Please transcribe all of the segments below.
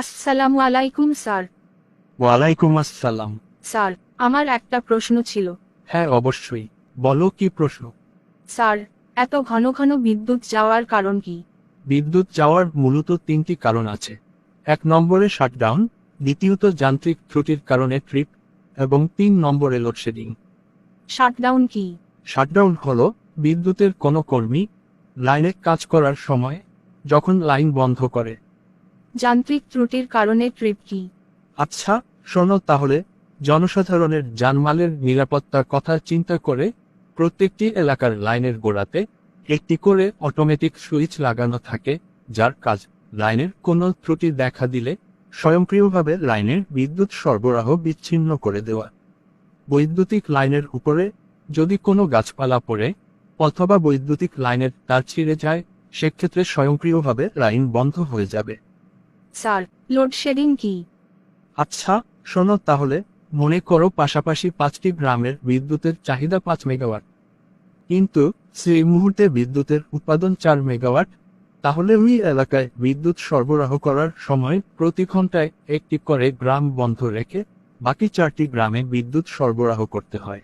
আসসালামু আলাইকুম স্যার। ওয়ালাইকুম আসসালাম। স্যার আমার একটা প্রশ্ন ছিল। হ্যাঁ অবশ্যই। বলো কি প্রশ্ন? স্যার এত ঘন ঘন বিদ্যুৎ যাওয়ার কারণ কি? বিদ্যুৎ যাওয়ার মূলত তিনটি কারণ আছে। এক নম্বরে শাটডাউন দ্বিতীয়ত যান্ত্রিক ত্রুটির কারণে ট্রিপ এবং তিন নম্বরে লোডশেডিং। শাটডাউন কি? শাটডাউন হল বিদ্যুতের কোনো কর্মী লাইনে কাজ করার সময় যখন লাইন বন্ধ করে। যান্ত্রিক ত্রুটির কারণে ট্রিপ কি? আচ্ছা শোনো তাহলে, জনসাধারণের জানমালের নিরাপত্তার কথা চিন্তা করে প্রত্যেকটি এলাকার লাইনের গোড়াতে একটি করে অটোমেটিক সুইচ লাগানো থাকে, যার কাজ লাইনের কোনো ত্রুটি দেখা দিলে স্বয়ংক্রিয়ভাবে লাইনের বিদ্যুৎ সরবরাহ বিচ্ছিন্ন করে দেওয়া। বৈদ্যুতিক লাইনের উপরে যদি কোনো গাছপালা পড়ে অথবা বৈদ্যুতিক লাইনের তার ছিঁড়ে যায়, সেক্ষেত্রে স্বয়ংক্রিয়ভাবে লাইন বন্ধ হয়ে যাবে। স্যার লোডশেডিং কি? আচ্ছা শোনো তাহলে মনে করো পাশাপাশি পাঁচটি গ্রামের বিদ্যুতের চাহিদা পাঁচ মেগাওয়াট। কিন্তু সেই মুহূর্তে বিদ্যুতের উৎপাদন চার মেগাওয়াট তাহলে ওই এলাকায় বিদ্যুৎ সরবরাহ করার সময় প্রতি ঘন্টায় একটি করে গ্রাম বন্ধ রেখে বাকি চারটি গ্রামে বিদ্যুৎ সরবরাহ করতে হয়।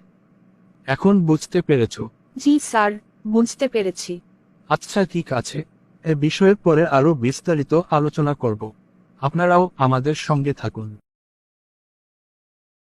এখন বুঝতে পেরেছ? জি স্যার বুঝতে পেরেছি। আচ্ছা ঠিক আছে। এ বিষয়ে পরে আরও বিস্তারিত আলোচনা করব। আপনারাও আমাদের সঙ্গে থাকুন।